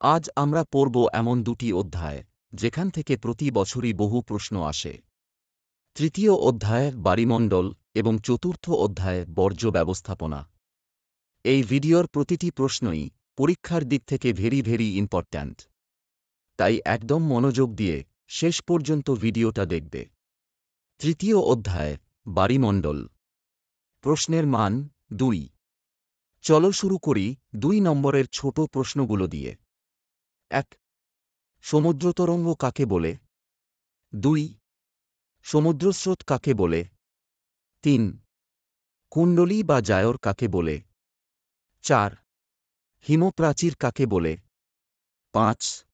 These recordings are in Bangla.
আজ আমরা পড়ব এমন দুটি অধ্যায়, যেখান থেকে প্রতি বছরই বহু প্রশ্ন আসে। তৃতীয় অধ্যায় বাড়িমণ্ডল এবং চতুর্থ অধ্যায়, বর্জ্য ব্যবস্থাপনা। এই ভিডিওর প্রতিটি প্রশ্নই পরীক্ষার দিক থেকে ভেরি ভেরি ইম্পর্ট্যান্ট। তাই একদম মনোযোগ দিয়ে শেষ পর্যন্ত ভিডিওটা দেখবে। তৃতীয় অধ্যায় বাড়িমণ্ডল প্রশ্নের মান দুই। চলো শুরু করি দুই নম্বরের ছোট প্রশ্নগুলো দিয়ে। এক, সমুদ্রতরঙ্গ কাকে বলে? দুই, সমুদ্রস্রোত কাকে বলে? তিন, কুণ্ডলী বা জায়র কাকে বলে? চার, হিমপ্রাচীর কাকে বলে? পাঁচ,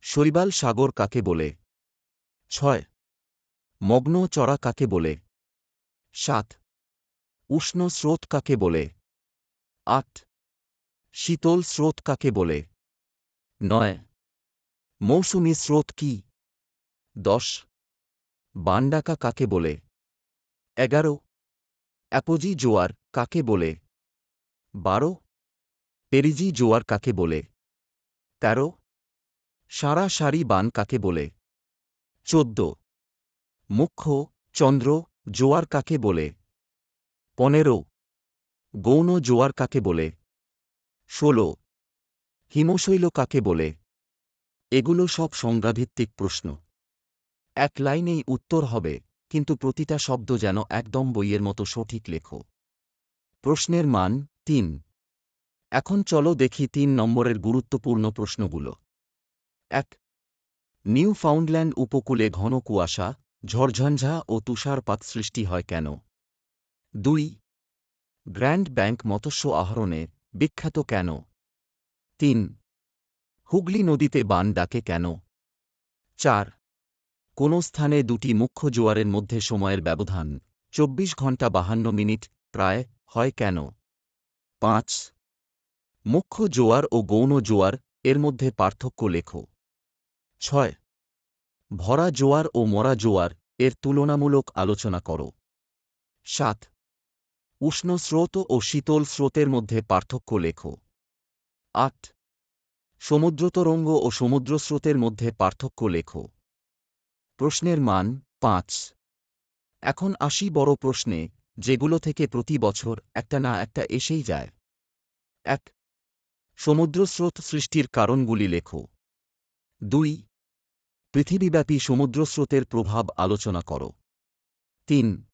শৈবাল সাগর কাকে বলে? ছয়, মগ্ন চড়া কাকে বলে? সাত, উষ্ণ স্রোত কাকে বলে? আট, শীতল স্রোত কাকে বলে? নয়। মৌসুমী স্রোত কি? দশ। বানডাকা কাকে বলে? এগারো। অ্যাপোজি জোয়ার কাকে বলে? বারো। পেরিজি জোয়ার কাকে বলে? তেরো। সারা সারি বান কাকে বলে? চোদ্দ। মুখ্য চন্দ্র জোয়ার কাকে বলে? পনেরো। গৌণ জোয়ার কাকে বলে? ষোলো। হিমশৈল কাকে বলে? এগুলো সব সংজ্ঞাভিত্তিক প্রশ্ন। এক লাইনেই উত্তর হবে, কিন্তু প্রতিটা শব্দ যেন একদম বইয়ের মতো সঠিক লেখো। প্রশ্নের মান তিন। এখন চলো দেখি তিন নম্বরের গুরুত্বপূর্ণ প্রশ্নগুলো। এক। নিউ ফাউন্ডল্যান্ড উপকূলে ঘন কুয়াশা, ঝড়ঝঞ্ঝা ও তুষারপাত সৃষ্টি হয় কেন? দুই। গ্র্যান্ড ব্যাংক মৎস্য আহরণে বিখ্যাত কেন? তিন। হুগলি নদীতে বান ডাকে কেন? চার। কোন স্থানে দুটি মুখ্য জোয়ারের মধ্যে সময়ের ব্যবধান চব্বিশ ঘণ্টা বাহান্ন মিনিট প্রায় হয় কেন? পাঁচ। মুখ্য জোয়ার ও গৌণ জোয়ার এর মধ্যে পার্থক্য লেখো। ছয়। ভরা জোয়ার ও মরা জোয়ার এর তুলনামূলক আলোচনা করো। সাত। উষ্ণ স্রোত ও শীতল স্রোতের মধ্যে পার্থক্য লেখো। আট। সমুদ্রতরঙ্গ ও সমুদ্রস্রোতের মধ্যে পার্থক্য লেখো। প্রশ্নের মান পাঁচ। এখন আসি বড় প্রশ্নে, যেগুলো থেকে প্রতি বছর একটা না একটা এসেই যায়। এক। সমুদ্রস্রোত সৃষ্টির কারণগুলি লেখো। দুই। পৃথিবীব্যাপী সমুদ্রস্রোতের প্রভাব আলোচনা করো। তিন।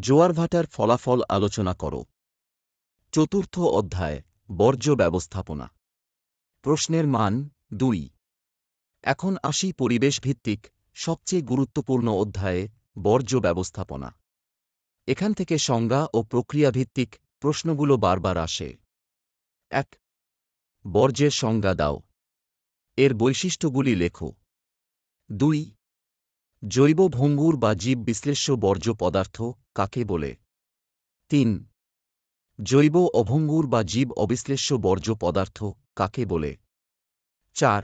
জোয়ারভাটার ফলাফল আলোচনা করো। চতুর্থ অধ্যায়। বর্জ্য ব্যবস্থাপনা। প্রশ্নের মান দুই। এখন আসি পরিবেশ ভিত্তিক সবচেয়ে গুরুত্বপূর্ণ অধ্যায়ে বর্জ্য ব্যবস্থাপনা। এখান থেকে সংজ্ঞা ও প্রক্রিয়াভিত্তিক প্রশ্নগুলো বারবার আসে। এক। বর্জ্যের সংজ্ঞা দাও। এর বৈশিষ্ট্যগুলি লেখো। দুই। জৈব ভঙ্গুর বা জীব বিশ্লেষ্য বর্জ্য পদার্থ কাকে বলে? তিন। জৈব অভঙ্গুর বা জীব অবিশ্লেষ্য বর্জ্য পদার্থ কাকে বলে? চার,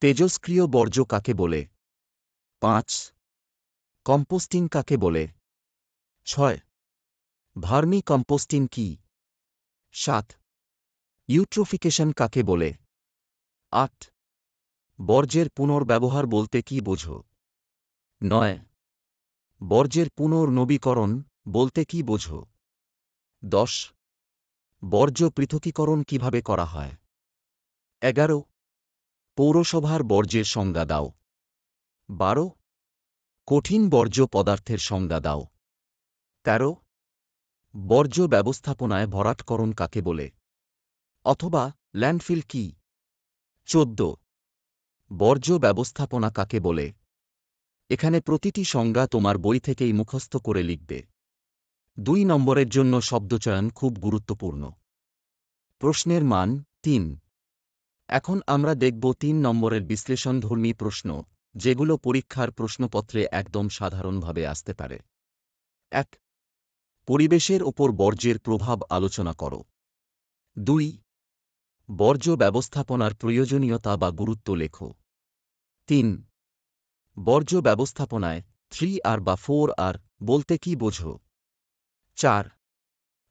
তেজস্ক্রিয় বর্জ্য কাকে বলে? পাঁচ, কম্পোস্টিং কাকে বলে? ছয়, ভার্মি কম্পোস্টিং কি? সাত, ইউট্রোফিকেশন কাকে বলে? আট, বর্জ্যের পুনর্ব্যবহার বলতে কি বোঝো? নয়, বর্জ্যের পুনর্নবীকরণ বলতে কি বোঝো? দশ। বর্জ্য পৃথকীকরণ কীভাবে করা হয়? এগারো। পৌরসভার বর্জ্যের সংজ্ঞা দাও। বারো। কঠিন বর্জ্য পদার্থের সংজ্ঞা দাও। তেরো। বর্জ্য ব্যবস্থাপনায় ভরাটকরণ কাকে বলে? অথবা ল্যান্ডফিল কি? চোদ্দ। বর্জ্য ব্যবস্থাপনা কাকে বলে? এখানে প্রতিটি সংজ্ঞা তোমার বই থেকেই মুখস্থ করে লিখবে। দুই নম্বরের জন্য শব্দচয়ন খুব গুরুত্বপূর্ণ। প্রশ্নের মান তিন। এখন আমরা দেখব তিন নম্বরের বিশ্লেষণধর্মী প্রশ্ন, যেগুলো পরীক্ষার প্রশ্নপত্রে একদম সাধারণভাবে আসতে পারে। এক। পরিবেশের ওপর বর্জ্যের প্রভাব আলোচনা করো। দুই। বর্জ্য ব্যবস্থাপনার প্রয়োজনীয়তা বা গুরুত্ব লেখো। তিন। বর্জ্য ব্যবস্থাপনায় থ্রি আর বা ফোর আর বলতে কি বোঝো? চার।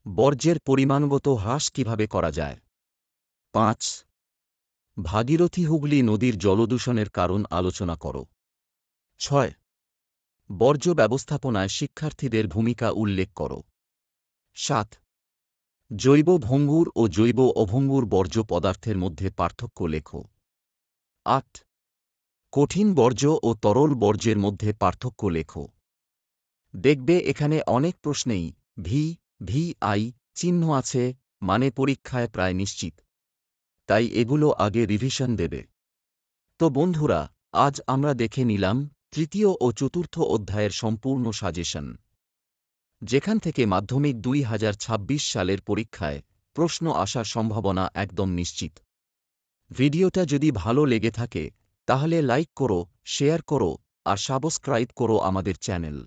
বর্জ্যের পরিমাণগত হ্রাস কীভাবে করা যায়? পাঁচ। ভাগীরথী হুগলি নদীর জলদূষণের কারণ আলোচনা করো। ছয়। বর্জ্য ব্যবস্থাপনায় শিক্ষার্থীদের ভূমিকা উল্লেখ করো। সাত। জৈব ভঙ্গুর ও জৈব অভঙ্গুর বর্জ্য পদার্থের মধ্যে পার্থক্য লেখো। আট। কঠিন বর্জ্য ও তরল বর্জ্যের মধ্যে পার্থক্য লেখো। দেখবে এখানে অনেক প্রশ্নেই ভি ভি, আই চিহ্ন আছে মানে পরীক্ষায় প্রায় নিশ্চিত। তাই এগুলো আগে রিভিশন দেবে। তো বন্ধুরা, আজ আমরা দেখে নিলাম তৃতীয় ও চতুর্থ অধ্যায়ের সম্পূর্ণ সাজেশন। যেখান থেকে মাধ্যমিক দুই হাজার ছাব্বিশ সালের পরীক্ষায় প্রশ্ন আসার সম্ভাবনা একদম নিশ্চিত। ভিডিওটা যদি ভালো লেগে থাকে, তাহলে লাইক করো, শেয়ার করো, আর সাবস্ক্রাইব করো আমাদের চ্যানেল।